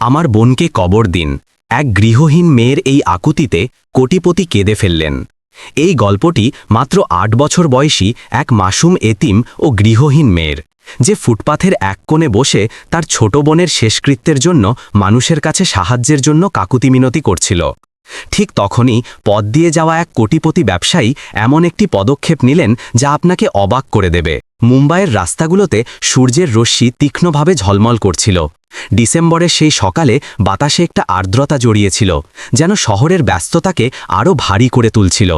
আমার বোনকে কবর দিন। এক গৃহহীন মেয়ের এই আকুতিতে কোটিপতি কেঁদে ফেললেন। এই গল্পটি মাত্র আট বছর বয়সী এক মাসুম এতিম ও গৃহহীন মেয়ের, যে ফুটপাথের এক কোণে বসে তার ছোট বোনের শেষকৃত্যের জন্য মানুষের কাছে সাহায্যের জন্য কাকুতি মিনতি করছিল। ঠিক তখনই পদ দিয়ে যাওয়া এক কোটিপতি ব্যবসায়ী এমন একটি পদক্ষেপ নিলেন যা আপনাকে অবাক করে দেবে। মুম্বাইয়ের রাস্তাগুলোতে সূর্যের রশ্মি তীক্ষ্ণভাবে ঝলমল করছিল। ডিসেম্বরের সেই সকালে বাতাসে একটা আর্দ্রতা জড়িয়েছিল, যেন শহরের ব্যস্ততাকে আরও ভারী করে তুলছিল।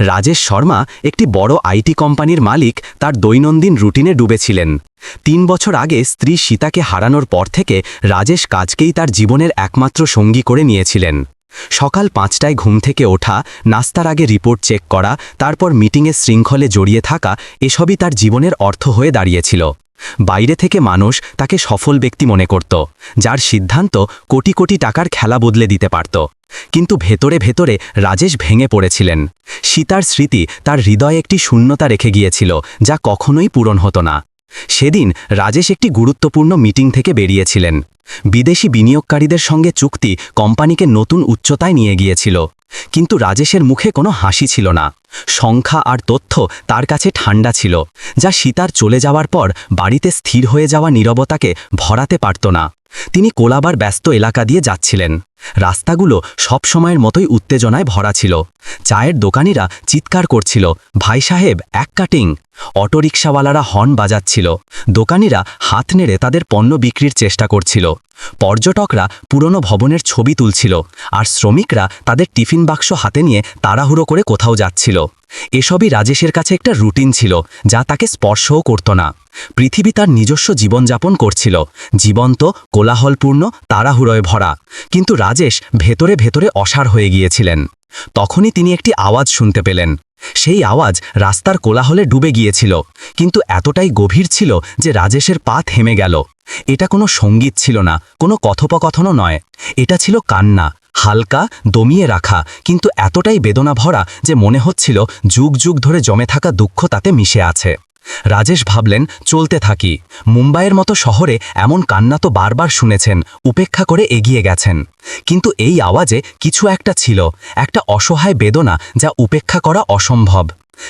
রাজেশ শর্মা, একটি বড় আইটি কোম্পানির মালিক, তার দৈনন্দিন রুটিনে ডুবেছিলেন। তিন বছর আগে স্ত্রী সীতাকে হারানোর পর থেকে রাজেশ কাজকেই তার জীবনের একমাত্র সঙ্গী করে নিয়েছিলেন। সকাল পাঁচটায় ঘুম থেকে ওঠা, নাস্তার আগে রিপোর্ট চেক করা, তারপর মিটিংয়ের শৃঙ্খলে জড়িয়ে থাকা, এসবই তার জীবনের অর্থ হয়ে দাঁড়িয়েছিল। বাইরে থেকে মানুষ তাকে সফল ব্যক্তি মনে করত, যার সিদ্ধান্ত কোটি কোটি টাকার খেলা বদলে দিতে পারত। কিন্তু ভেতরে ভেতরে রাজেশ ভেঙে পড়েছিলেন। সীতার স্মৃতি তার হৃদয়ে একটি শূন্যতা রেখে গিয়েছিল, যা কখনোই পূরণ হতো না। সেদিন রাজেশ একটি গুরুত্বপূর্ণ মিটিং থেকে বেরিয়েছিলেন। বিদেশি বিনিয়োগকারীদের সঙ্গে চুক্তি কোম্পানিকে নতুন উচ্চতায় নিয়ে গিয়েছিল। কিন্তু রাজেশের মুখে কোনো হাসি ছিল না। সংখ্যা আর তথ্য তার কাছে ঠান্ডা ছিল, যা সীতার চলে যাওয়ার পর বাড়িতে স্থির হয়ে যাওয়া নীরবতাকে ভরাতে পারত না। তিনি কোলাবার ব্যস্ত এলাকা দিয়ে যাচ্ছিলেন। রাস্তাগুলো সব সময়ের মতোই উত্তেজনায় ভরা ছিল। চায়ের দোকানিরা চিৎকার করছিল, ভাই সাহেব, এক কাটিং। অটোরিকশাওয়ালারা হর্ন বাজাচ্ছিল। দোকানিরা হাত নেড়ে তাদের পণ্য বিক্রির চেষ্টা করছিল। পর্যটকরা পুরনো ভবনের ছবি তুলছিল, আর শ্রমিকরা তাদের টিফিন বাক্স হাতে নিয়ে তাড়াহুড়ো করে কোথাও যাচ্ছিল। এসবই রাজেশের কাছে একটা রুটিন ছিল, যা তাকে স্পর্শও করত না। পৃথিবী তার নিজস্ব জীবনযাপন করছিল, জীবন্ত, কোলাহলপূর্ণ, তাড়াহুড়োয় ভরা। কিন্তু রাজেশ ভেতরে ভেতরে অসার হয়ে গিয়েছিলেন। তখনই তিনি একটি আওয়াজ শুনতে পেলেন। সেই আওয়াজ রাস্তার কোলাহলে ডুবে গিয়েছিল, কিন্তু এতটাই গভীর ছিল যে রাজেশের পা থেমে গেল। এটা কোনো সংগীত ছিল না, কোনো কথোপকথনও নয়। এটা ছিল কান্না, হালকা, দমিয়ে রাখা, কিন্তু এতটাই বেদনা ভরা যে মনে হচ্ছিল যুগ যুগ ধরে জমে থাকা দুঃখ তাতে মিশে আছে। রাজেশ ভাবলেন, চলতে থাকি। মুম্বাইয়ের মতো শহরে এমন কান্না তো বারবার শুনেছেন, উপেক্ষা করে এগিয়ে গেছেন। কিন্তু এই আওয়াজে কিছু একটা ছিল, একটা অসহায় বেদনা যা উপেক্ষা করা অসম্ভব।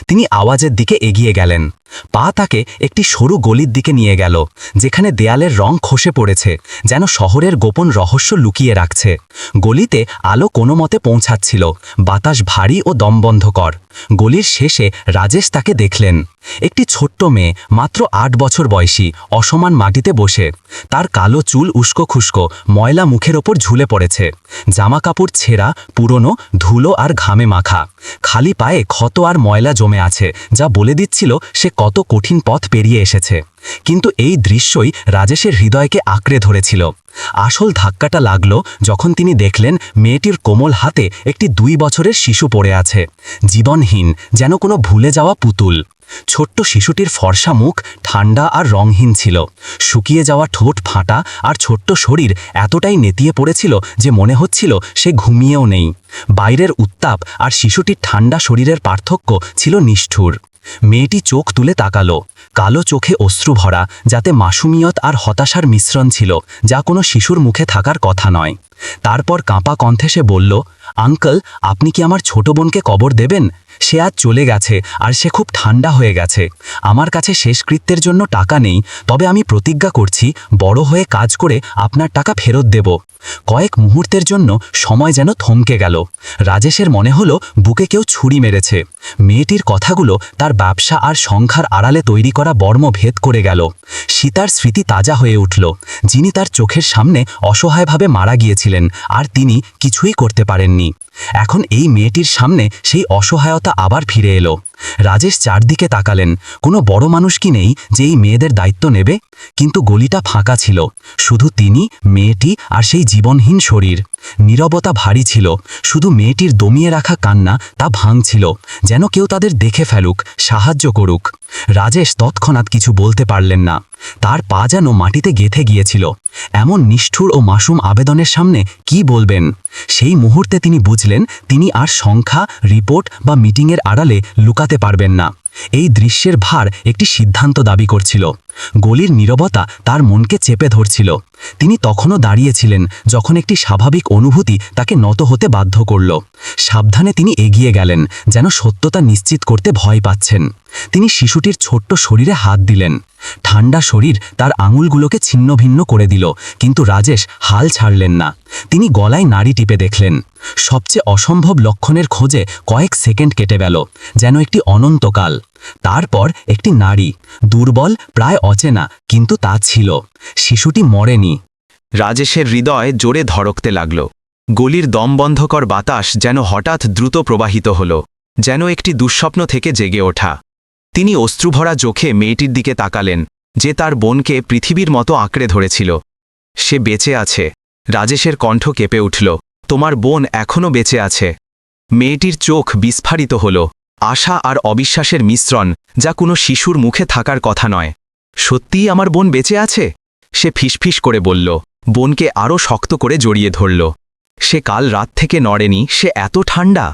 তিনি আওয়াজের দিকে এগিয়ে গেলেন। পা তাকে একটি সরু গলির দিকে নিয়ে গেল, যেখানে দেয়ালের রং খসে পড়েছে, যেন শহরের গোপন রহস্য লুকিয়ে রাখছে। গলিতে আলো কোনো মতে পৌঁছাচ্ছিল, বাতাস ভারী ও দমবন্ধকর। গলির শেষে রাজেশ তাকে দেখলেন। একটি ছোট্ট মেয়ে, মাত্র আট বছর বয়সী, অসমান মাটিতে বসে। তার কালো চুল উস্কো খুস্কো, ময়লা মুখের ওপর ঝুলে পড়েছে। জামা কাপড় ছেঁড়া, পুরনো, ধুলো আর ঘামে মাখা। খালি পায়ে ক্ষত আর ময়লা জমে আছে, যা বলে দিচ্ছিল সে কত কঠিন পথ পেরিয়ে এসেছে। কিন্তু এই দৃশ্যই রাজেশের হৃদয়কে আঁকড়ে ধরেছিল। আসল ধাক্কাটা লাগল যখন তিনি দেখলেন মেয়েটির কোমল হাতে একটি দুই বছরের শিশু পড়ে আছে, জীবনহীন, যেন কোনো ভুলে যাওয়া পুতুল। ছোট্ট শিশুটির ফর্সা মুখ ঠান্ডা আর রংহীন ছিল। শুকিয়ে যাওয়া ঠোঁট ফাঁটা আর ছোট্ট শরীর এতটাই নেতিয়ে পড়েছিল যে মনে হচ্ছিল সে ঘুমিয়েও নেই। বাইরের উত্তাপ আর শিশুটির ঠান্ডা শরীরের পার্থক্য ছিল নিষ্ঠুর। মেয়েটি চোখ তুলে তাকালো। কালো চোখে অশ্রু ভরা, যাতে মাসুমিয়ত আর হতাশার মিশ্রণ ছিল, যা কোনো শিশুর মুখে থাকার কথা নয়। তারপর কাঁপা কণ্ঠে সে বলল, আঙ্কল, আপনি কি আমার ছোট বোনকে কবর দেবেন? সে আজ চলে গেছে আর সে খুব ঠান্ডা হয়ে গেছে। আমার কাছে শেষকৃত্যের জন্য টাকা নেই, তবে আমি প্রতিজ্ঞা করছি, বড় হয়ে কাজ করে আপনার টাকা ফেরত দেব। কয়েক মুহূর্তের জন্য সময় যেন থমকে গেল। রাজেশের মনে হলো বুকে কেউ ছুরি মেরেছে। মেয়েটির কথাগুলো তার ব্যবসা আর সংখ্যার আড়ালে তৈরি করা বর্ম ভেদ করে গেল। সীতার স্মৃতি তাজা হয়ে উঠল। যিনি তার চোখের সামনে অসহায়ভাবে মারা গিয়েছিলেন, আর তিনি কিছুই করতে পারেননি। এখন এই মেয়েটির সামনে সেই অসহায়তা আবার ফিরে এলো। রাজেশ চারদিকে তাকালেন। কোনো বড় মানুষ কি নেই যে এই মেয়েদের দায়িত্ব নেবে? কিন্তু গলিটা ফাঁকা ছিল। শুধু তিনি, মেয়েটি আর সেই জীবনহীন শরীর। নীরবতা ভারী ছিল, শুধু মেয়েটির দমিয়ে রাখা কান্না তা ভাঙছিল, যেন কেউ তাদের দেখে ফেলুক, সাহায্য করুক। রাজেশ তৎক্ষণাৎ কিছু বলতে পারলেন না। তার পা যেন মাটিতে গেথে গিয়েছিল। এমন নিষ্ঠুর ও মাসুম আবেদনের সামনে কি বলবেন? সেই মুহূর্তে তিনি বুঝলেন, তিনি আর সংখ্যা, রিপোর্ট বা মিটিংয়ের আড়ালে লুকাতে পারবেন না। এই দৃশ্যের ভার একটি সিদ্ধান্ত দাবি করছিল। গলির নীরবতা তার মনকে চেপে ধরছিল। তিনি তখনও দাঁড়িয়েছিলেন যখন একটি স্বাভাবিক অনুভূতি তাকে নত হতে বাধ্য করল। সাবধানে তিনি এগিয়ে গেলেন, যেন সত্যতা নিশ্চিত করতে ভয় পাচ্ছেন। তিনি শিশুটির ছোট্ট শরীরে হাত দিলেন। ঠান্ডা শরীর তার আঙুলগুলোকে ছিন্নভিন্ন করে দিল, কিন্তু রাজেশ হাল ছাড়লেন না। তিনি গলায় নাড়ি টিপে দেখলেন, সবচেয়ে অসম্ভব লক্ষণের খোঁজে কয়েক সেকেন্ড কেটে গেল, যেন একটি অনন্তকাল। তারপর একটি নারী, দুর্বল, প্রায় অচেনা, কিন্তু তা ছিল। শিশুটি মরেনি। রাজেশের হৃদয় জোরে ধড়কতে লাগল। গলির দমবন্ধকর বাতাস যেন হঠাৎ দ্রুত প্রবাহিত হল, যেন একটি দুঃস্বপ্ন থেকে জেগে ওঠা। তিনি অশ্রুভরা চোখে মেয়েটির দিকে তাকালেন, যে তার বোনকে পৃথিবীর মতো আঁকড়ে ধরেছিল। সে বেঁচে আছে। রাজেশের কণ্ঠ কেঁপে উঠল, তোমার বোন এখনও বেঁচে আছে। মেয়েটির চোখ বিস্ফারিত হল। আশা আর অবিশ্বাসের মিশ্রণ যা কোনো শিশুর মুখে থাকার কথা নয়। সত্যিই আমার বোন বেঁচে আছে? সে ফিসফিস করে বলল, বোনকে আরও শক্ত করে জড়িয়ে ধরল। সে কাল রাত থেকে নড়েনি, সে এত ঠান্ডা।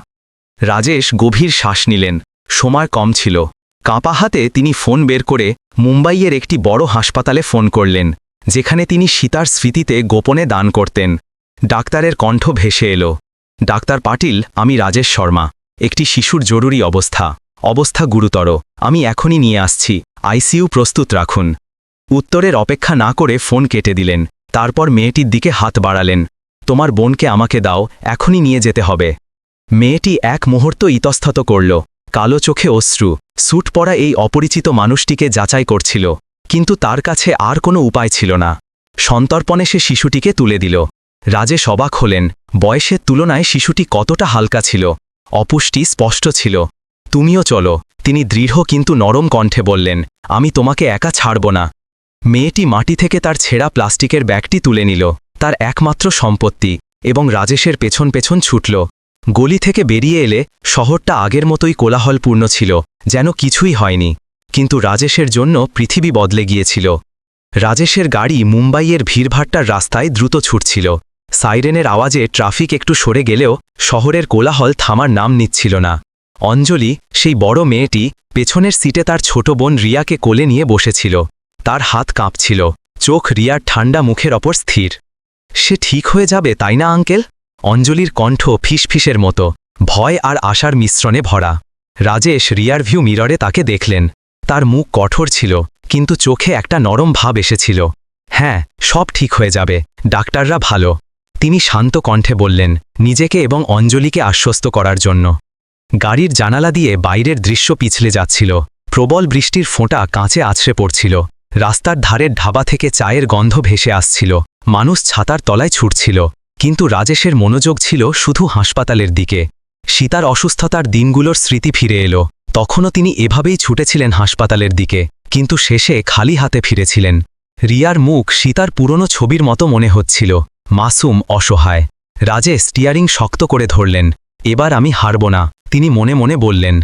রাজেশ গভীর শ্বাস নিলেন, সময় কম ছিল। কাঁপা হাতে তিনি ফোন বের করে মুম্বাইয়ের একটি বড় হাসপাতালে ফোন করলেন, যেখানে তিনি সীতার স্মৃতিতে গোপনে দান করতেন। ডাক্তারের কণ্ঠ ভেসে এলো, ডাক্তার পাটিল, আমি রাজেশ শর্মা। একটি শিশুর জরুরি অবস্থা। অবস্থা গুরুতর। আমি এখনই নিয়ে আসছি। আইসিইউ প্রস্তুত রাখুন। উত্তরের অপেক্ষা না করে ফোন কেটে দিলেন। তারপর মেয়েটির দিকে হাত বাড়ালেন। তোমার বোনকে আমাকে দাও, এখনই নিয়ে যেতে হবে। মেয়েটি এক মুহূর্ত ইতস্তত করল। কালো চোখে অশ্রু। স্যুট পরা এই অপরিচিত মানুষটিকে যাচাই করছিল। কিন্তু তার কাছে আর কোনো উপায় ছিল না। সন্তর্পণে সে শিশুটিকে তুলে দিল। রাজেশ অবাক হলেন। বয়সের তুলনায় শিশুটি কতটা হালকা ছিল। অপুষ্টি স্পষ্ট ছিল। তুমিও চলো। তিনি দৃঢ় কিন্তু নরম কণ্ঠে বললেন, আমি তোমাকে একা ছাড়ব না। মেয়েটি মাটি থেকে তার ছেঁড়া প্লাস্টিকের ব্যাগটি তুলে নিল। তার একমাত্র সম্পত্তি এবং রাজেশের পেছন পেছন ছুটল। গলি থেকে বেরিয়ে এলে শহরটা আগের মতোই কোলাহলপূর্ণ ছিল, যেন কিছুই হয়নি। কিন্তু রাজেশের জন্য পৃথিবী বদলে গিয়েছিল। রাজেশের গাড়ি মুম্বাইয়ের ভিড়ভাট্টার রাস্তায় দ্রুত ছুটছিল। সাইরেনের আওয়াজে ট্রাফিক একটু সরে গেলেও শহরের কোলাহল থামার নাম নিচ্ছিল না। অঞ্জলি, সেই বড় মেয়েটি, পেছনের সিটে তার ছোট বোন রিয়াকে কোলে নিয়ে বসেছিল। তার হাত কাঁপছিল। চোখ রিয়ার ঠান্ডা মুখের অপর স্থির। সে ঠিক হয়ে যাবে, তাই না, আঙ্কেল? অঞ্জলির কণ্ঠ ফিসফিসের মতো। ভয় আর আশার মিশ্রণে ভরা। রাজেশ রিয়ার ভিউ মিররে তাকে দেখলেন। তার মুখ কঠোর ছিল, কিন্তু চোখে একটা নরম ভাব এসেছিল। হ্যাঁ সব ঠিক হয়ে যাবে। ডাক্তাররা ভালো। তিনি শান্ত কণ্ঠে বললেন, নিজেকে এবং অঞ্জলিকে আশ্বস্ত করার জন্য। গাড়ির জানালা দিয়ে বাইরের দৃশ্য পিছলে যাচ্ছিল। প্রবল বৃষ্টির ফোঁটা কাঁচে আছড়ে পড়ছিল। রাস্তার ধারের ঢাবা থেকে চায়ের গন্ধ ভেসে আসছিল। মানুষ ছাতার তলায় ছুটছিল। কিন্তু রাজেশের মনোযোগ ছিল শুধু হাসপাতালের দিকে। সীতার অসুস্থতার দিনগুলোর স্মৃতি ফিরে এলো। তখনও তিনি এভাবেই ছুটেছিলেন হাসপাতালের দিকে, কিন্তু শেষে খালি হাতে ফিরেছিলেন। রিয়ার মুখ সীতার পুরনো ছবির মতো মনে হচ্ছিল। মাসুম অসহায়। রাজে স্টিয়ারিং শক্ত করে ধরলেন। এবার আমি হারব না, তিনি মনে মনে বললেন।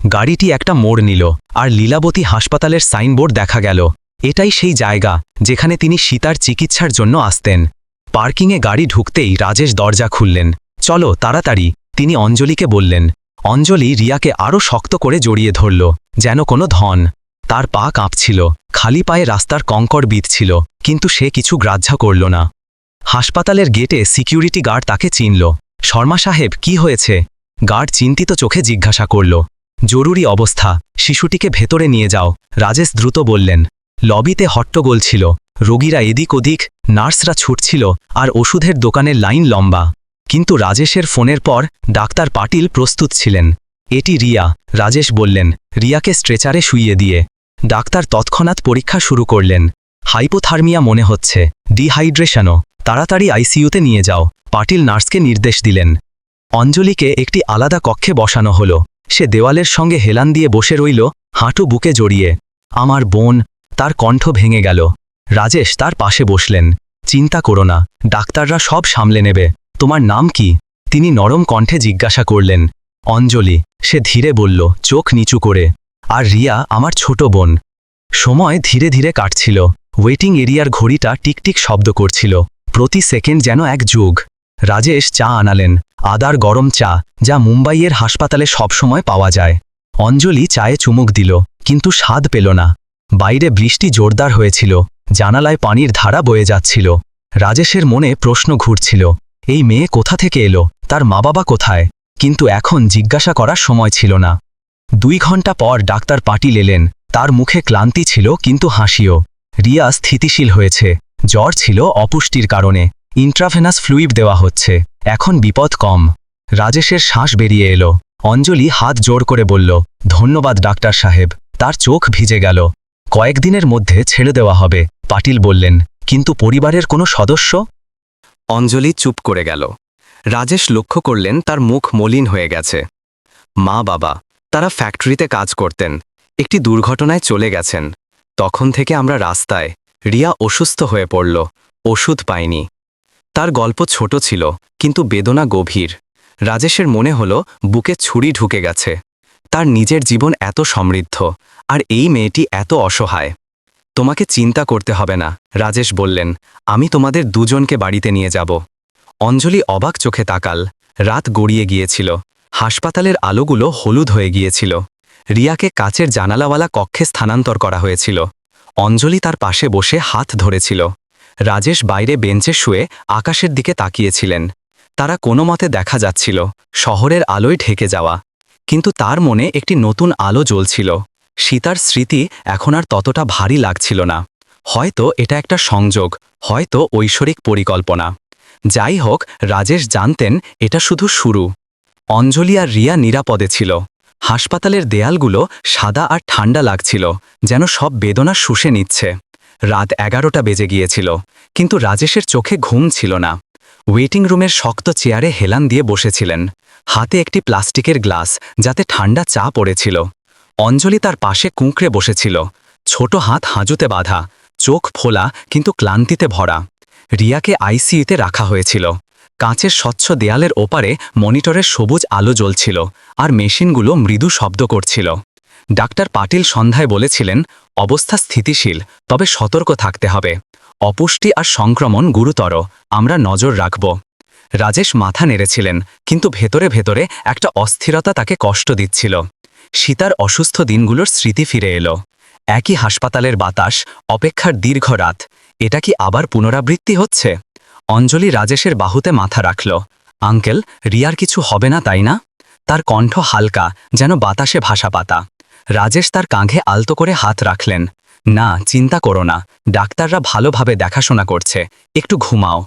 গাড়িটি একটা মোড় নিল, আর লীলাবতী হাসপাতালের সাইনবোর্ড দেখা গেল। এটাই সেই জায়গা, যেখানে তিনি সীতার চিকিৎসার জন্য আসতেন। পার্কিংয়ে গাড়ি ঢুকতেই রাজেশ দরজা খুললেন। চলো, তাড়াতাড়ি, তিনি অঞ্জলিকে বললেন। অঞ্জলি রিয়াকে আরও শক্ত করে জড়িয়ে ধরল, যেন কোনো ধন। তার পা কাঁপছিল, খালি পায়ে রাস্তার কঙ্কর বিঁধছিল, কিন্তু সে কিছু গ্রাহ্য করল না। হাসপাতালের গেটে সিকিউরিটি গার্ড তাকে চিনল। শর্মা সাহেব, কি হয়েছে? গার্ড চিন্তিত চোখে জিজ্ঞাসা করল। জরুরি অবস্থা, শিশুটিকে ভেতরে নিয়ে যাও, রাজেশ দ্রুত বললেন। লবিতে হট্টগোল ছিল। রোগীরা এদিক ওদিক, নার্সরা ছুটছিল, আর ওষুধের দোকানের লাইন লম্বা। কিন্তু রাজেশের ফোনের পর ডাক্তার পাটিল প্রস্তুত ছিলেন। এটি রিয়া, রাজেশ বললেন। রিয়াকে স্ট্রেচারে শুইয়ে দিয়ে। ডাক্তার তৎক্ষণাৎ পরীক্ষা শুরু করলেন। হাইপোথার্মিয়া মনে হচ্ছে। ডিহাইড্রেশনও। তাড়াতাড়ি আইসিইউতে নিয়ে যাও, পাটিল নার্সকে নির্দেশ দিলেন। অঞ্জলিকে একটি আলাদা কক্ষে বসানো হল। সে দেওয়ালের সঙ্গে হেলান দিয়ে বসে রইল, হাঁটু বুকে জড়িয়ে। আমার বোন, তার কণ্ঠ ভেঙে গেল। রাজেশ তার পাশে বসলেন। চিন্তা করো না, ডাক্তাররা সব সামলে নেবে। তোমার নাম কি? তিনি নরম কণ্ঠে জিজ্ঞাসা করলেন। অঞ্জলি, সে ধীরে বলল, চোখ নিচু করে। আর রিয়া, আমার ছোট বোন। সময় ধীরে ধীরে কাটছিল। ওয়েটিং এরিয়ার ঘড়িটা টিকটিক শব্দ করছিল। প্রতি সেকেন্ড যেন এক যুগ। রাজেশ চা আনালেন। আদার গরম চা, যা মুম্বাইয়ের হাসপাতালে সবসময় পাওয়া যায়। অঞ্জলি চায়ে চুমুক দিল, কিন্তু স্বাদ পেল না। বাইরে বৃষ্টি জোরদার হয়েছিল, জানালায় পানির ধারা বয়ে যাচ্ছিল। রাজেশের মনে প্রশ্ন ঘুরছিল, এই মেয়ে কোথা থেকে এলো? তার মা বাবা কোথায়? কিন্তু এখন জিজ্ঞাসা করার সময় ছিল না। দুই ঘণ্টা পর ডাক্তার পাটিল এলেন, তার মুখে ক্লান্তি ছিল, কিন্তু হাসিও। রিয়া স্থিতিশীল হয়েছে। জ্বর ছিল অপুষ্টির কারণে। ইন্ট্রাভেনাস ফ্লুইড দেওয়া হচ্ছে। এখন বিপদ কম। রাজেশের শ্বাস বেরিয়ে এলো। অঞ্জলি হাত জোর করে বলল, ধন্যবাদ, ডাক্তার সাহেব। তার চোখ ভিজে গেল। কয়েকদিনের মধ্যে ছেড়ে দেওয়া হবে, পাটিল বললেন। কিন্তু পরিবারের কোনো সদস্য? অঞ্জলি চুপ করে গেল। রাজেশ লক্ষ্য করলেন তার মুখ মলিন হয়ে গেছে। মা বাবা, তারা ফ্যাক্টরিতে কাজ করতেন। একটি দুর্ঘটনায় চলে গেছেন। তখন থেকে আমরা রাস্তায়। রিয়া অসুস্থ হয়ে পড়ল। ওষুধ পায়নি। তার গল্প ছোট ছিল, কিন্তু বেদনা গভীর। রাজেশের মনে হল, বুকে ছুরি ঢুকে গেছে। তার নিজের জীবন এত সমৃদ্ধ, আর এই মেয়েটি এত অসহায়। তোমাকে চিন্তা করতে হবে না, রাজেশ বললেন, আমি তোমাদের দুজনকে বাড়িতে নিয়ে যাব। অঞ্জলি অবাক চোখে তাকাল, রাত গড়িয়ে গিয়েছিল। হাসপাতালের আলোগুলো হলুদ হয়ে গিয়েছিল। রিয়াকে কাচের জানালাওয়ালা কক্ষে স্থানান্তর করা হয়েছিল। অঞ্জলি তার পাশে বসে হাত ধরেছিল। রাজেশ বাইরে বেঞ্চে শুয়ে আকাশের দিকে তাকিয়েছিলেন। তারা কোনো মতে দেখা যাচ্ছিল, শহরের আলোয় ঢেকে যাওয়া। কিন্তু তার মনে একটি নতুন আলো জ্বলছিল। সীতার স্মৃতি এখন আর ততটা ভারী লাগছিল না। হয়তো এটা একটা সংযোগ, হয়তো ঐশ্বরিক পরিকল্পনা। যাই হোক, রাজেশ জানতেন এটা শুধু শুরু। অঞ্জলি আর রিয়া নিরাপদে ছিল। হাসপাতালের দেয়ালগুলো সাদা আর ঠান্ডা লাগছিল, যেন সব বেদনা শুষে নিচ্ছে। রাত এগারোটা বেজে গিয়েছিল, কিন্তু রাজেশের চোখে ঘুম ছিল না। ওয়েটিং রুমের শক্ত চেয়ারে হেলান দিয়ে বসেছিলেন। হাতে একটি প্লাস্টিকের গ্লাস, যাতে ঠান্ডা চা পড়েছিল। অঞ্জলি তার পাশে কুঁকড়ে বসেছিল। ছোট হাত হাঁজুতে বাঁধা, চোখ ফোলা, কিন্তু ক্লান্তিতে ভরা। রিয়াকে আইসিইউতে রাখা হয়েছিল। কাঁচের স্বচ্ছ দেয়ালের ওপারে মনিটরের সবুজ আলো জ্বলছিল আর মেশিনগুলো মৃদু শব্দ করছিল। ডাক্তার পাটিল সন্ধ্যায় বলেছিলেন, অবস্থা স্থিতিশীল, তবে সতর্ক থাকতে হবে। অপুষ্টি আর সংক্রমণ গুরুতর, আমরা নজর রাখব। রাজেশ মাথা নেড়েছিলেন, কিন্তু ভেতরে ভেতরে একটা অস্থিরতা তাকে কষ্ট দিচ্ছিল। সীতার অসুস্থ দিনগুলোর স্মৃতি ফিরে এলো। একই হাসপাতালের বাতাস, অপেক্ষার দীর্ঘ রাত, এটা কি আবার পুনরাবৃত্তি হচ্ছে? অঞ্জলি রাজেশের বাহুতে মাথা রাখল। আঙ্কেল, রিয়ার কিছু হবে না, তাই না? তার কণ্ঠ হালকা, যেন বাতাসে ভাসা পাতা। রাজেশ তার কাঁধে আলতো করে হাত রাখলেন। না, চিন্তা করো না। ডাক্তাররা ভালোভাবে দেখাশোনা করছে। একটু ঘুমাও।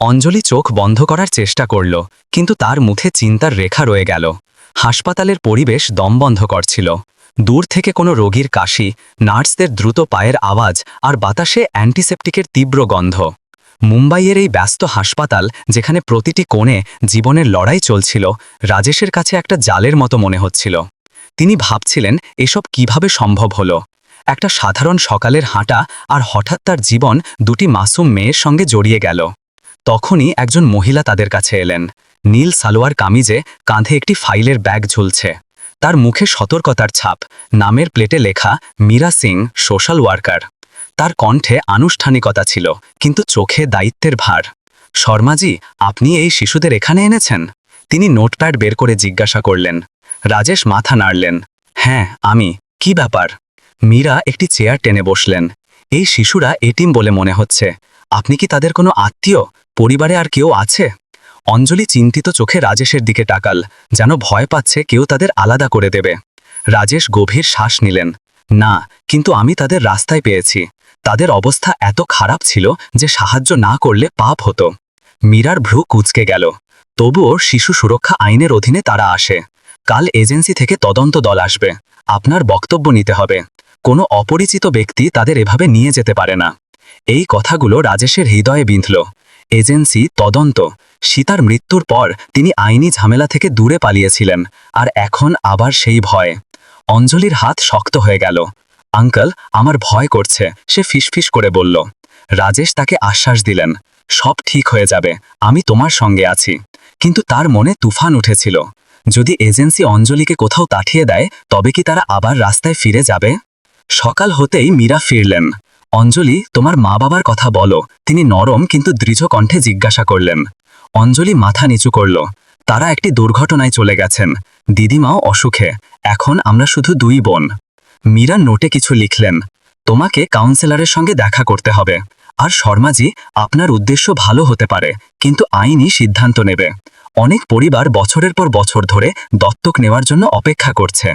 অঞ্জলি চোখ বন্ধ করার চেষ্টা করল, কিন্তু তার মুখে চিন্তার রেখা রয়ে গেল। হাসপাতালের পরিবেশ দমবন্ধ করছিল দূর থেকে কোনো রোগীর কাশি, নার্সদের দ্রুত পায়ের আওয়াজ আর বাতাসে অ্যান্টিসেপটিকের তীব্র গন্ধ। মুম্বাইয়ের এই ব্যস্ত হাসপাতাল, যেখানে প্রতিটি কোণে জীবনের লড়াই চলছিল, রাজেশের কাছে একটা জালের মতো মনে হচ্ছিল। তিনি ভাবছিলেন, এসব কীভাবে সম্ভব হলো? একটা সাধারণ সকালের হাঁটা আর হঠাৎ তার জীবন দুটি মাসুম মেয়ের সঙ্গে জড়িয়ে গেল। তখনই একজন মহিলা তাদের কাছে এলেন। নীল সালোয়ার কামিজে কাঁধে একটি ফাইলের ব্যাগ ঝুলছে। তার মুখে সতর্কতার ছাপ, নামের প্লেটে লেখা, মীরা সিং, সোশ্যাল ওয়ার্কার। তার কণ্ঠে আনুষ্ঠানিকতা ছিল, কিন্তু চোখে দায়িত্বের ভার। শর্মাজি, আপনি এই শিশুদের এখানে এনেছেন? তিনি নোটপ্যাড বের করে জিজ্ঞাসা করলেন। রাজেশ মাথা নাড়লেন। হ্যাঁ আমি। কি ব্যাপার? মীরা একটি চেয়ার টেনে বসলেন। এই শিশুরা এটিম বলে মনে হচ্ছে। আপনি কি তাদের কোনো আত্মীয়? পরিবারে আর কেউ আছে? অঞ্জলি চিন্তিত চোখে রাজেশের দিকে টাকাল যেন ভয় পাচ্ছে কেউ তাদের আলাদা করে দেবে। রাজেশ গভীর শ্বাস নিলেন। না, কিন্তু আমি তাদের রাস্তায় পেয়েছি। তাদের অবস্থা এত খারাপ ছিল যে সাহায্য না করলে পাপ হতো। মীরার ভ্রু কুচকে গেল। তবুও শিশু সুরক্ষা আইনের অধীনে তারা আসে। কাল এজেন্সি থেকে তদন্ত দল আসবে। আপনার বক্তব্য নিতে হবে। কোনো অপরিচিত ব্যক্তি তাদের এভাবে নিয়ে যেতে পারে না। এই কথাগুলো রাজেশের হৃদয়ে বিঁধল। এজেন্সি তদন্ত। সীতার মৃত্যুর পর তিনি আইনি ঝামেলা থেকে দূরে পালিয়েছিলেন, আর এখন আবার সেই ভয়। অঞ্জলির হাত শক্ত হয়ে গেল। আঙ্কল, আমার ভয় করছে। সে ফিসফিস করে বলল, রাজেশ তাকে আশ্বাস দিলেন। সব ঠিক হয়ে যাবে। আমি তোমার সঙ্গে আছি। কিন্তু তার মনে তুফান উঠেছিল। যদি এজেন্সি অঞ্জলিকে কোথাও পাঠিয়ে দেয়, তবে কি তারা আবার রাস্তায় ফিরে যাবে? সকাল হতেই মীরা ফিরলেন। অঞ্জলি, তোমার মা বাবার কথা বলো। তিনি নরম কিন্তু দৃঢ় কণ্ঠে জিজ্ঞাসা করলেন। অঞ্জলি মাথা নিচু করল তারা একটি দুর্ঘটনায় চলে গেছেন। দিদিমাও অসুখে। এখন আমরা শুধু দুই বোন। মীরা নোটে কিছু লিখলেন। তোমাকে কাউন্সিলরের সঙ্গে দেখা করতে হবে। আর শর্মাজি, আপনার উদ্দেশ্য ভালো হতে পারে, কিন্তু আইনি সিদ্ধান্ত নেবে। অনেক পরিবার বছরের পর বছর ধরে দত্তক নেওয়ার জন্য অপেক্ষা করছে।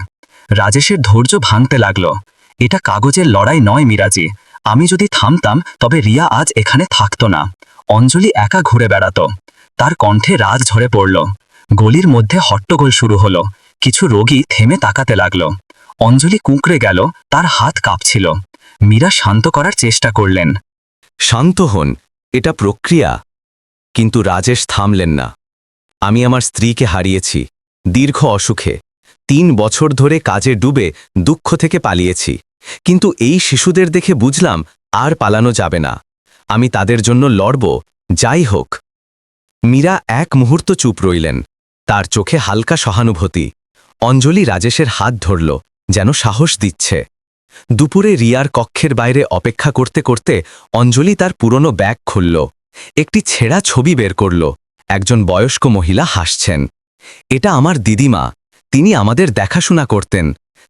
রাজেশের ধৈর্য ভাঙতে লাগল। এটা কাগজের লড়াই নয় মিরাজি। আমি যদি থামতাম, তবে রিয়া আজ এখানে থাকতো না। অঞ্জলি একা ঘুরে বেড়াতো। তার কণ্ঠে রাজ ঝরে পড়ল। গলির মধ্যে হট্টগোল শুরু হলো। কিছু রোগী থেমে তাকাতে লাগল। অঞ্জলি কুঁকড়ে গেল, তার হাত কাঁপছিল। মীরা শান্ত করার চেষ্টা করলেন। শান্ত হন, এটা প্রক্রিয়া। কিন্তু রাজেশ থামলেন না। আমি আমার স্ত্রীকে হারিয়েছি, দীর্ঘ অসুখে। তিন বছর ধরে কাজে ডুবে দুঃখ থেকে পালিয়েছি। কিন্তু এই শিশুদের দেখে বুঝলাম, আর পালানো যাবে না। আমি তাদের জন্য লড়ব, যাই হোক। মীরা এক মুহূর্ত চুপ রইলেন। তার চোখে হালকা সহানুভূতি। অঞ্জলি রাজেশের হাত ধরল, যেন সাহস দিচ্ছে। দুপুরে রিয়ার কক্ষের বাইরে অপেক্ষা করতে করতে অঞ্জলি তার পুরনো ব্যাগ খুলল। একটি ছেঁড়া ছবি বের করল। একজন বয়স্ক মহিলা হাসছেন। এটা আমার দিদিমা। তিনি আমাদের দেখাশোনা করতেন।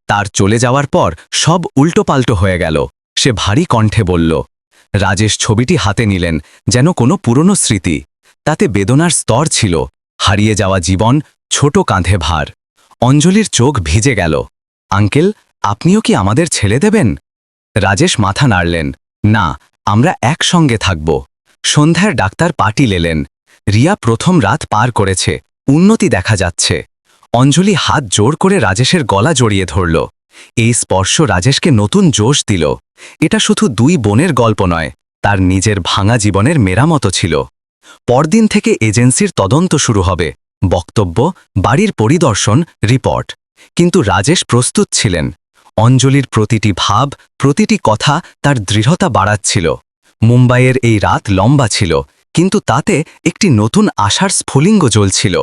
তার চলে যাওয়ার পর সব উল্টোপাল্টো হয়ে গেল। সে ভারী কণ্ঠে বলল। রাজেশ ছবিটি হাতে নিলেন, যেন কোনো পুরনো স্মৃতি। তাতে বেদনার স্তর ছিল। হারিয়ে যাওয়া জীবন ছোট কাঁধে ভার। অঞ্জলির চোখ ভিজে গেল। আঙ্কেল, আপনিও কি আমাদের ছেড়ে দেবেন? রাজেশ মাথা নাড়লেন। না, আমরা একসঙ্গে থাকব। সন্ধ্যার ডাক্তার পাটি লেলেন। রিয়া প্রথম রাত পার করেছে। উন্নতি দেখা যাচ্ছে। অঞ্জলি হাত জোর করে রাজেশের গলা জড়িয়ে ধরল। এই স্পর্শ রাজেশকে নতুন জোশ দিল। এটা শুধু দুই বোনের গল্প নয়, তার নিজের ভাঙা জীবনের মেরামতো ছিল। পরদিন থেকে এজেন্সির তদন্ত শুরু হবে। বক্তব্য, বাড়ির পরিদর্শন, রিপোর্ট। কিন্তু রাজেশ প্রস্তুত ছিলেন। অঞ্জলির প্রতিটি ভাব, প্রতিটি কথা তার দৃঢ়তা বাড়াচ্ছিল। মুম্বাইয়ের এই রাত লম্বা ছিল, কিন্তু তাতে একটি নতুন আশার স্ফুলিঙ্গ জ্বলছিল।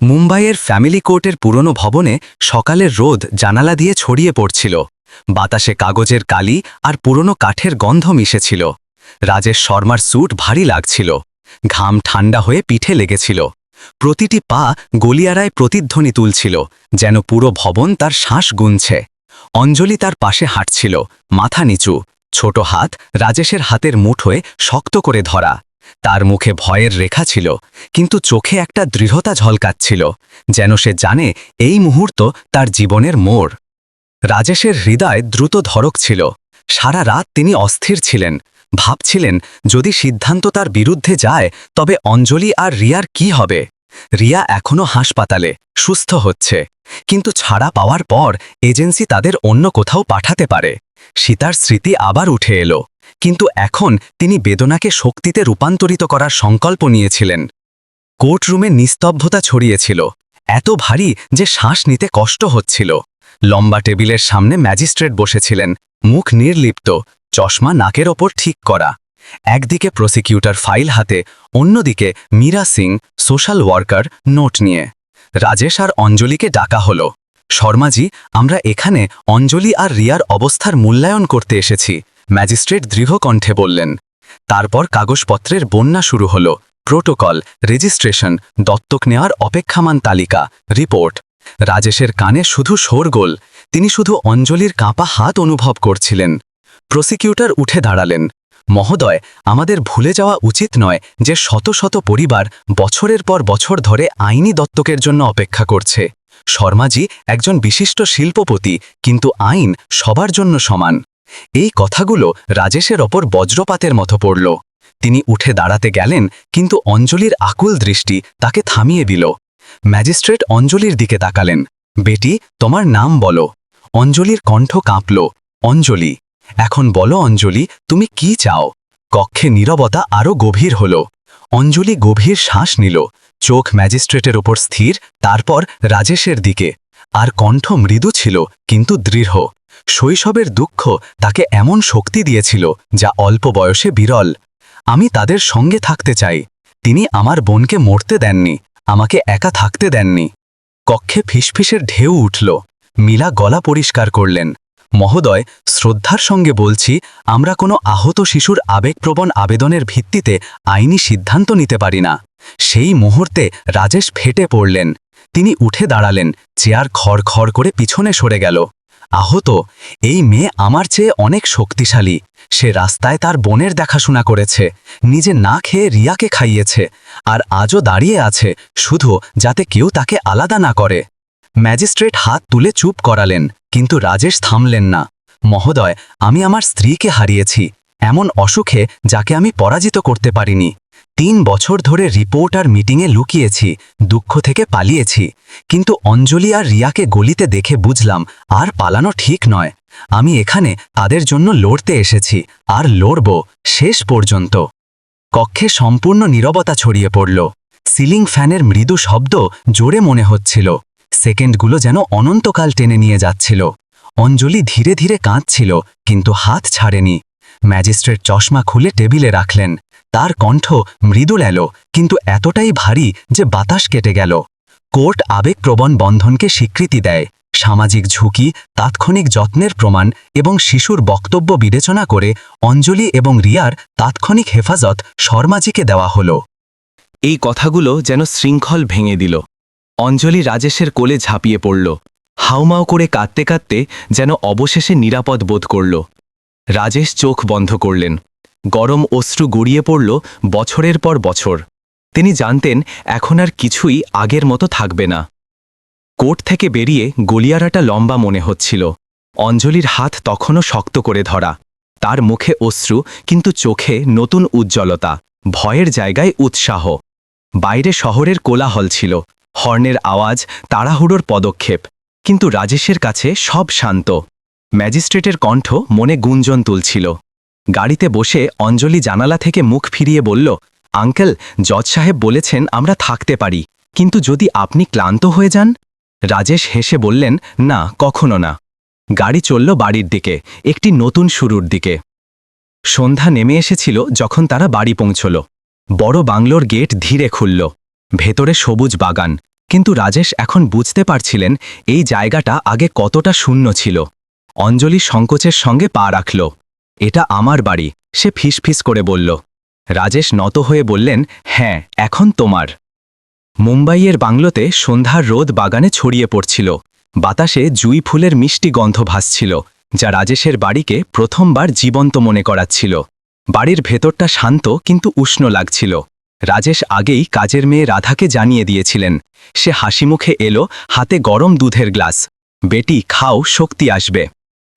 মুম্বাইয়ের ফ্যামিলি কোর্টের পুরনো ভবনে সকালের রোদ জানালা দিয়ে ছড়িয়ে পড়ছিল। বাতাসে কাগজের কালি আর পুরনো কাঠের গন্ধ মিশেছিল। রাজেশ শর্মার স্যুট ভারী লাগছিল। ঘাম ঠান্ডা হয়ে পিঠে লেগেছিল। প্রতিটি পা গলিয়ারায় প্রতিধ্বনি তুলছিল, যেন পুরো ভবন তার শ্বাস গুনছে। অঞ্জলি তার পাশে হাঁটছিল, মাথা নিচু, ছোট হাত রাজেশের হাতের মুঠোয় শক্ত করে ধরা। তার মুখে ভয়ের রেখা ছিল, কিন্তু চোখে একটা দৃঢ়তা ঝলকাচ্ছিল, যেন সে জানে এই মুহূর্ত তার জীবনের মোড়। রাজেশের হৃদয় দ্রুত ধরক ছিল, সারা রাত তিনি অস্থির ছিলেন ভাবছিলেন, যদি সিদ্ধান্ত তার বিরুদ্ধে যায়, তবে অঞ্জলি আর রিয়ার কি হবে? রিয়া এখনও হাসপাতালে, সুস্থ হচ্ছে। কিন্তু ছাড়া পাওয়ার পর, এজেন্সি তাদের অন্য কোথাও পাঠাতে পারে। সীতার স্মৃতি আবার উঠে এলো। কিন্তু এখন তিনি বেদনাকে শক্তিতে রূপান্তরিত করার সংকল্প নিয়েছিলেন। কোর্টরুমে নিস্তব্ধতা ছড়িয়েছিল, এত ভারী যে শ্বাস নিতে কষ্ট হচ্ছিল। লম্বা টেবিলের সামনে ম্যাজিস্ট্রেট বসেছিলেন, মুখ নির্লিপ্ত চশমা নাকের ওপর ঠিক করা। একদিকে প্রসিকিউটর ফাইল হাতে, অন্যদিকে Meera Singh, social worker, note নিয়ে। রাজেশ আর অঞ্জলিকে ডাকা হলো। শর্মাজি, আমরা এখানে অঞ্জলি আর রিয়ার অবস্থার মূল্যায়ন করতে এসেছি, ম্যাজিস্ট্রেট দৃঢ় কণ্ঠে বললেন। তারপর কাগজপত্রের বন্যা শুরু হল, প্রোটোকল, রেজিস্ট্রেশন, দত্তক নেওয়ার অপেক্ষামান তালিকা, রিপোর্ট। রাজেশের কানে শুধু শোরগোল, তিনি শুধু অঞ্জলির কাঁপা হাত অনুভব করছিলেন। প্রসিকিউটর উঠে দাঁড়ালেন। মহোদয়, আমাদের ভুলে যাওয়া উচিত নয় যে শত শত পরিবার বছরের পর বছর ধরে আইনি দত্তকের জন্য অপেক্ষা করছে। শর্মাজি একজন বিশিষ্ট শিল্পপতি, কিন্তু আইন সবার জন্য সমান। এই কথাগুলো রাজেশের ওপর বজ্রপাতের মতো পড়ল। তিনি উঠে দাঁড়াতে গেলেন, কিন্তু অঞ্জলির আকুল দৃষ্টি তাকে থামিয়ে দিল। ম্যাজিস্ট্রেট অঞ্জলির দিকে তাকালেন। বেটি, তোমার নাম বলো। অঞ্জলির কণ্ঠ কাঁপল। অঞ্জলি এখন বলো, অঞ্জলি, তুমি কি চাও? কক্ষে নীরবতা আরও গভীর হল। অঞ্জলি গভীর শ্বাস নিল। চোখ ম্যাজিস্ট্রেটের ওপর স্থির, তারপর রাজেশের দিকে। আর কণ্ঠ মৃদু ছিল, কিন্তু দৃঢ়। শৈশবের দুঃখ তাকে এমন শক্তি দিয়েছিল, যা অল্প বয়সে বিরল। আমি তাদের সঙ্গে থাকতে চাই। তিনি আমার বোনকে মরতে দেননি, আমাকে একা থাকতে দেননি। কক্ষে ফিসফিসের ঢেউ উঠল। মীরা গলা পরিষ্কার করলেন। মহোদয়, শ্রদ্ধার সঙ্গে বলছি, আমরা কোনো আহত শিশুর আবেগপ্রবণ আবেদনের ভিত্তিতে আইনি সিদ্ধান্ত নিতে পারি না। সেই মুহূর্তে রাজেশ ফেটে পড়লেন। তিনি উঠে দাঁড়ালেন, চেয়ার খড় খড় করে পিছনে সরে গেল। আহত, এই মেয়ে আমার চেয়ে অনেক শক্তিশালী। সে রাস্তায় তার বোনের দেখাশোনা করেছে, নিজে না খেয়ে রিয়াকে খাইয়েছে, আর আজও দাঁড়িয়ে আছে, শুধু যাতে কেউ তাকে আলাদা না করে। ম্যাজিস্ট্রেট হাত তুলে চুপ করালেন, কিন্তু রাজেশ থামলেন না। মহোদয়, আমি আমার স্ত্রীকে হারিয়েছি, এমন অসুখে যাকে আমি পরাজিত করতে পারিনি। তিন বছর ধরে রিপোর্ট আর মিটিংয়ে লুকিয়েছি, দুঃখ থেকে পালিয়েছি, কিন্তু অঞ্জলি আর রিয়াকে গলিতে দেখে বুঝলাম, আর পালানো ঠিক নয়। আমি এখানে তাদের জন্য লড়তে এসেছি, আর লড়ব শেষ পর্যন্ত। কক্ষে সম্পূর্ণ নীরবতা ছড়িয়ে পড়ল। সিলিং ফ্যানের মৃদু শব্দ জোরে মনে হচ্ছিল। সেকেন্ডগুলো যেন অনন্তকাল টেনে নিয়ে যাচ্ছিল। অঞ্জলি ধীরে ধীরে কাঁদছিল, কিন্তু হাত ছাড়েনি। ম্যাজিস্ট্রেট চশমা খুলে টেবিলে রাখলেন। তার কণ্ঠ মৃদুল এলো, কিন্তু এতটাই ভারী যে বাতাস কেটে গেল। কোর্ট আবেগপ্রবণ বন্ধনকে স্বীকৃতি দেয়। সামাজিক ঝুঁকি, তাৎক্ষণিক যত্নের প্রমাণ এবং শিশুর বক্তব্য বিবেচনা করে অঞ্জলি এবং রিয়ার তাৎক্ষণিক হেফাজত শর্মাজিকে দেওয়া হল। এই কথাগুলো যেন শৃঙ্খল ভেঙে দিল। অঞ্জলি রাজেশের কোলে ঝাঁপিয়ে পড়ল। হাউমাউ করে কাঁদতে কাঁদতে যেন অবশেষে নিরাপদ বোধ করল। রাজেশ চোখ বন্ধ করলেন। গরম অশ্রু গড়িয়ে পড়ল বছরের পর বছর। তিনি জানতেন এখন আর কিছুই আগের মতো থাকবে না। কোর্ট থেকে বেরিয়ে গলিয়ারাটা লম্বা মনে হচ্ছিল। অঞ্জলির হাত তখনও শক্ত করে ধরা। তার মুখে অশ্রু, কিন্তু চোখে নতুন উজ্জ্বলতা, ভয়ের জায়গায় উৎসাহ। বাইরে শহরের কোলাহল ছিল। হর্নের আওয়াজ, তাড়াহুড়োর পদক্ষেপ। কিন্তু রাজেশের কাছে সব শান্ত। ম্যাজিস্ট্রেটের কণ্ঠ মনে গুঞ্জন তুলছিল। গাড়িতে বসে অঞ্জলি জানালা থেকে মুখ ফিরিয়ে বলল, আঙ্কেল, জজ সাহেব বলেছেন আমরা থাকতে পারি। কিন্তু যদি আপনি ক্লান্ত হয়ে যান? রাজেশ হেসে বললেন, না, কখনো না। গাড়ি চলল বাড়ির দিকে, একটি নতুন শুরুর দিকে। সন্ধ্যা নেমে এসেছিল যখন তারা বাড়ি পৌঁছল। বড় বাংলোর গেট ধীরে খুলল। ভেতরে সবুজ বাগান কিন্তু রাজেশ এখন বুঝতে পারছিলেন এই জায়গাটা আগে কতটা শূন্য ছিল। অঞ্জলি সংকোচের সঙ্গে পা রাখল। এটা আমার বাড়ি, সে ফিসফিস করে বলল। রাজেশ নত হয়ে বললেন হ্যাঁ এখন তোমার। মুম্বাইয়ের বাংলোতে সন্ধ্যার রোদ বাগানে ছড়িয়ে পড়ছিল। বাতাসে জুই ফুলের মিষ্টি গন্ধ ভাসছিল, যা রাজেশের বাড়িকে প্রথমবার জীবন্ত মনে করাচ্ছিল। বাড়ির ভেতরটা শান্ত কিন্তু উষ্ণ লাগছিল। রাজেশ আগেই কাজের মেয়ে রাধাকে জানিয়ে দিয়েছিলেন। সে হাসিমুখে এলো, হাতে গরম দুধের গ্লাস। বেটি, খাও, শক্তি আসবে।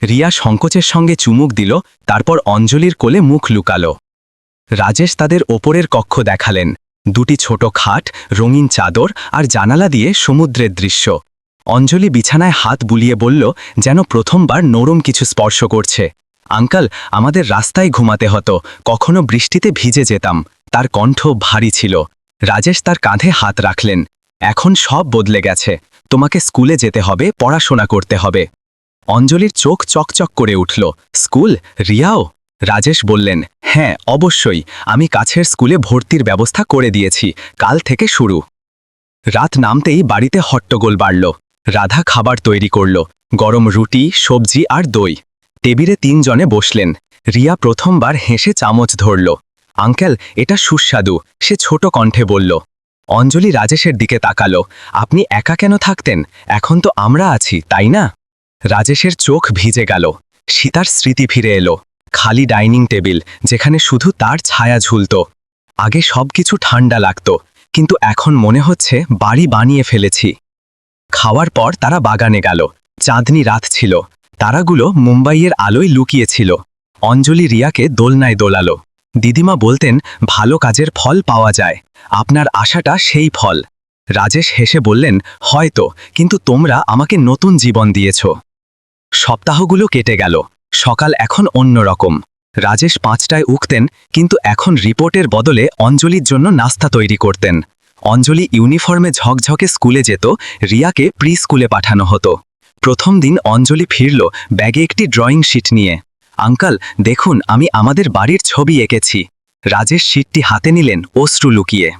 রিয়া সংকোচের সঙ্গে চুমুক দিল, তারপর অঞ্জলির কোলে মুখ লুকালো। রাজেশ তাদের ওপরের কক্ষ দেখালেন। দুটি ছোট খাট, রঙিন চাদর আর জানালা দিয়ে সমুদ্রের দৃশ্য। অঞ্জলি বিছানায় হাত বুলিয়ে বলল, যেন প্রথমবার নরম কিছু স্পর্শ করছে। আঙ্কাল, আমাদের রাস্তায় ঘুমাতে হতো। কখনো বৃষ্টিতে ভিজে যেতাম। তার কণ্ঠ ভারী ছিল। রাজেশ তার কাঁধে হাত রাখলেন। এখন সব বদলে গেছে। তোমাকে স্কুলে যেতে হবে, পড়াশোনা করতে হবে। অঞ্জলির চোখ চকচক করে উঠল। স্কুল? রিয়াও? রাজেশ বললেন হ্যাঁ অবশ্যই। আমি কাছের স্কুলে ভর্তির ব্যবস্থা করে দিয়েছি। কাল থেকে শুরু। রাত নামতেই বাড়িতে হট্টগোল বাড়ল। রাধা খাবার তৈরি করল। গরম রুটি, সবজি আর দই। টেবিলে তিনজনে বসলেন। রিয়া প্রথমবার হেসে চামচ ধরল। আঙ্কেল, এটা সুস্বাদু। সে ছোট কণ্ঠে বলল, অঞ্জলি রাজেশের দিকে তাকালো। আপনি একা কেন থাকতেন? এখন তো আমরা আছি, তাই না? রাজেশের চোখ ভিজে গেল। সীতার স্মৃতি ফিরে এলো। খালি ডাইনিং টেবিল, যেখানে শুধু তার ছায়া ঝুলত। আগে সবকিছু ঠান্ডা লাগত, কিন্তু এখন মনে হচ্ছে বাড়ি বানিয়ে ফেলেছি। খাওয়ার পর তারা বাগানে গেল। চাঁদনি রাত ছিল। তারাগুলো মুম্বাইয়ের আলোয় লুকিয়েছিল। অঞ্জলি রিয়াকে দোলনায় দোলালো। দিদিমা বলতেন, ভালো কাজের ফল পাওয়া যায়। আপনার আশাটা সেই ফল। রাজেশ হেসে বললেন, হয়তো, কিন্তু তোমরা আমাকে নতুন জীবন দিয়েছ। সপ্তাহগুলো কেটে গেল, সকাল এখন অন্যরকম রাজেশ পাঁচটায় উঠতেন, কিন্তু এখন রিপোর্টের বদলে অঞ্জলির জন্য নাস্তা তৈরি করতেন। অঞ্জলি ইউনিফর্মে ঝকঝকে স্কুলে যেত, রিয়াকে প্রি স্কুলে পাঠানো হতো। প্রথম দিন অঞ্জলি ফিরল ব্যাগে একটি ড্রয়িং শিট নিয়ে। আঙ্কাল, দেখুন, আমি আমাদের বাড়ির ছবি এঁকেছি। রাজেশ শিটটি হাতে নিলেন, অশ্রু লুকিয়ে।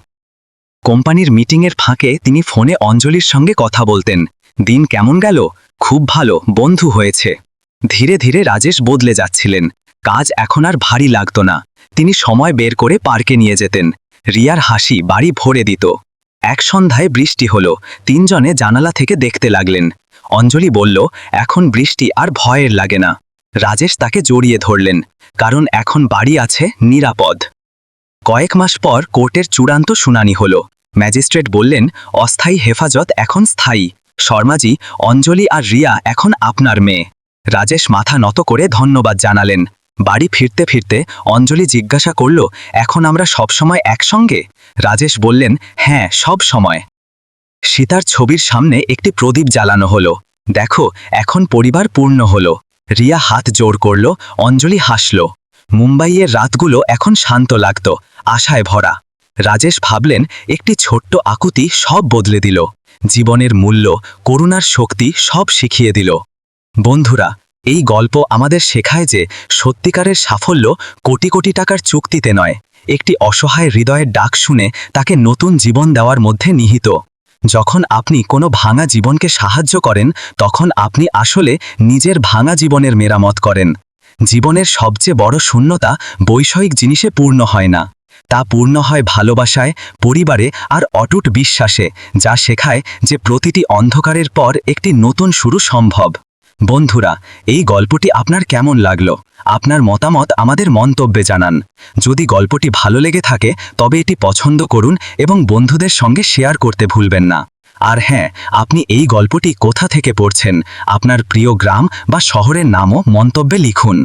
কোম্পানির মিটিংয়ের ফাঁকে তিনি ফোনে অঞ্জলির সঙ্গে কথা বলতেন। দিন কেমন গেল? খুব ভালো, বন্ধু হয়েছে। ধীরে ধীরে রাজেশ বদলে যাচ্ছিলেন। কাজ এখন আর ভারী লাগত না। তিনি সময় বের করে পার্কে নিয়ে যেতেন। রিয়ার হাসি বাড়ি ভরে দিত। এক সন্ধ্যায় বৃষ্টি হল। তিনজনে জানালা থেকে দেখতে লাগলেন। অঞ্জলি বলল, এখন বৃষ্টি আর ভয়ের লাগে না। রাজেশ তাকে জড়িয়ে ধরলেন, কারণ এখন বাড়ি আছে নিরাপদ। কয়েক মাস পর কোর্টের চূড়ান্ত শুনানি হল। ম্যাজিস্ট্রেট বললেন, অস্থায়ী হেফাজত এখন স্থায়ী। শর্মাজি, অঞ্জলি আর রিয়া এখন আপনার মেয়ে। রাজেশ মাথা নত করে ধন্যবাদ জানালেন। বাড়ি ফিরতে ফিরতে অঞ্জলি জিজ্ঞাসা করল, এখন আমরা সবসময় একসঙ্গে? রাজেশ বললেন হ্যাঁ সব সময়। সীতার ছবির সামনে একটি প্রদীপ জ্বালানো হলো। দেখো, এখন পরিবার পূর্ণ হলো। রিয়া হাত জোর করল, অঞ্জলি হাসল। মুম্বাইয়ের রাতগুলো এখন শান্ত লাগত, আশায় ভরা। রাজেশ ভাবলেন, একটি ছোট্ট আকুতি সব বদলে দিল। জীবনের মূল্য, করুণার শক্তি সব শিখিয়ে দিল। বন্ধুরা, এই গল্প আমাদের শেখায় যে সত্যিকারের সাফল্য কোটি কোটি টাকার চুক্তিতে নয়, একটি অসহায় হৃদয়ের ডাক শুনে তাকে নতুন জীবন দেওয়ার মধ্যে নিহিত। যখন আপনি কোনো ভাঙা জীবনকে সাহায্য করেন, তখন আপনি আসলে নিজের ভাঙা জীবনের মেরামত করেন। জীবনের সবচেয়ে বড় শূন্যতা বৈষয়িক জিনিসে পূর্ণ হয় না। তা পূর্ণ হয় ভালোবাসায়, পরিবারে আর অটুট বিশ্বাসে, যা শেখায় যে প্রতিটি অন্ধকারের পর একটি নতুন শুরু সম্ভব। বন্ধুরা, এই গল্পটি আপনার কেমন লাগল? আপনার মতামত আমাদের মন্তব্যে জানান। যদি গল্পটি ভালো লেগে থাকে, তবে এটি পছন্দ করুন এবং বন্ধুদের সঙ্গে শেয়ার করতে ভুলবেন না। আর হ্যাঁ আপনি এই গল্পটি কোথা থেকে পড়ছেন? আপনার প্রিয় গ্রাম বা শহরের নামও মন্তব্যে লিখুন।